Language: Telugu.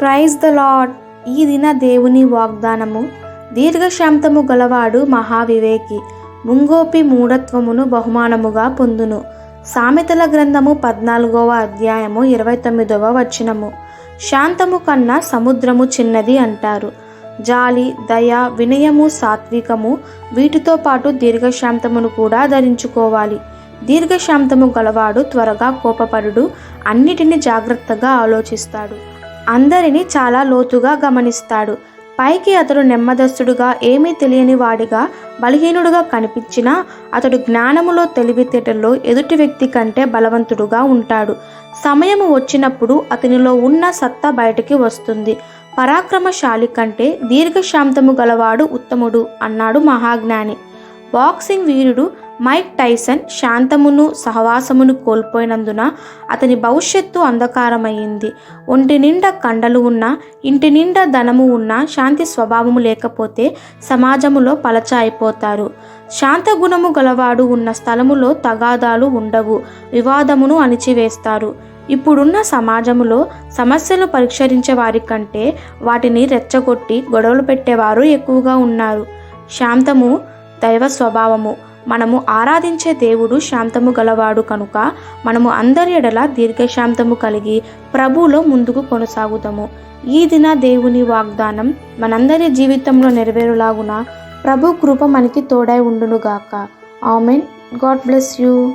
ప్రైజ్ ద లాడ్ ఈ దిన దేవుని వాగ్దానము. దీర్ఘశాంతము గలవాడు మహావివేకి. ముంగోపి మూఢత్వమును బహుమానముగా పొందును. సామెతల గ్రంథము పద్నాలుగవ అధ్యాయము ఇరవై తొమ్మిదవ వచనము. శాంతము కన్నా సముద్రము చిన్నది అంటారు. జాలి దయ వినయము సాత్వికము వీటితో పాటు దీర్ఘశాంతమును కూడా ధరించుకోవాలి. దీర్ఘశాంతము గలవాడు త్వరగా కోపపడుడు అన్నిటిని జాగ్రత్తగా ఆలోచిస్తాడు. అందరినీ చాలా లోతుగా గమనిస్తాడు. పైకి అతడు నెమ్మదస్తుడుగా ఏమీ తెలియని వాడిగా బలహీనుడుగా కనిపించినా అతడు జ్ఞానములో తెలివితేటల్లో ఎదుటి వ్యక్తి కంటే బలవంతుడుగా ఉంటాడు. సమయము వచ్చినప్పుడు అతనిలో ఉన్న సత్తా బయటికి వస్తుంది. పరాక్రమశాలి కంటే దీర్ఘశాంతము గలవాడు ఉత్తముడు అన్నాడు మహాజ్ఞాని. బాక్సింగ్ వీరుడు మైక్ టైసన్ శాంతమును సహవాసమును కోల్పోయినందున అతని భవిష్యత్తు అంధకారమైంది ఒంటి నిండా కండలు ఉన్నా ఇంటి నిండా ధనము ఉన్నా శాంతి స్వభావము లేకపోతే సమాజములో పలచ అయిపోతారు శాంత గుణము గలవాడు ఉన్న స్థలములో తగాదాలు ఉండవు వివాదమును అణిచివేస్తారు. ఇప్పుడున్న సమాజములో సమస్యలు పరిష్కరించే వారి కంటే వాటిని రెచ్చగొట్టి గొడవలు పెట్టేవారు ఎక్కువగా ఉన్నారు. శాంతము దైవ స్వభావము. మనము ఆరాధించే దేవుడు శాంతము గలవాడు కనుక మనము అందరి ఎడల దీర్ఘశాంతము కలిగి ప్రభువులో ముందుకు కొనసాగుతాము ఈ దిన దేవుని వాగ్దానం మనందరి జీవితంలో నెరవేరులాగున ప్రభు కృప మనకి తోడై ఉండునుగాక. ఆమెన్. God bless you.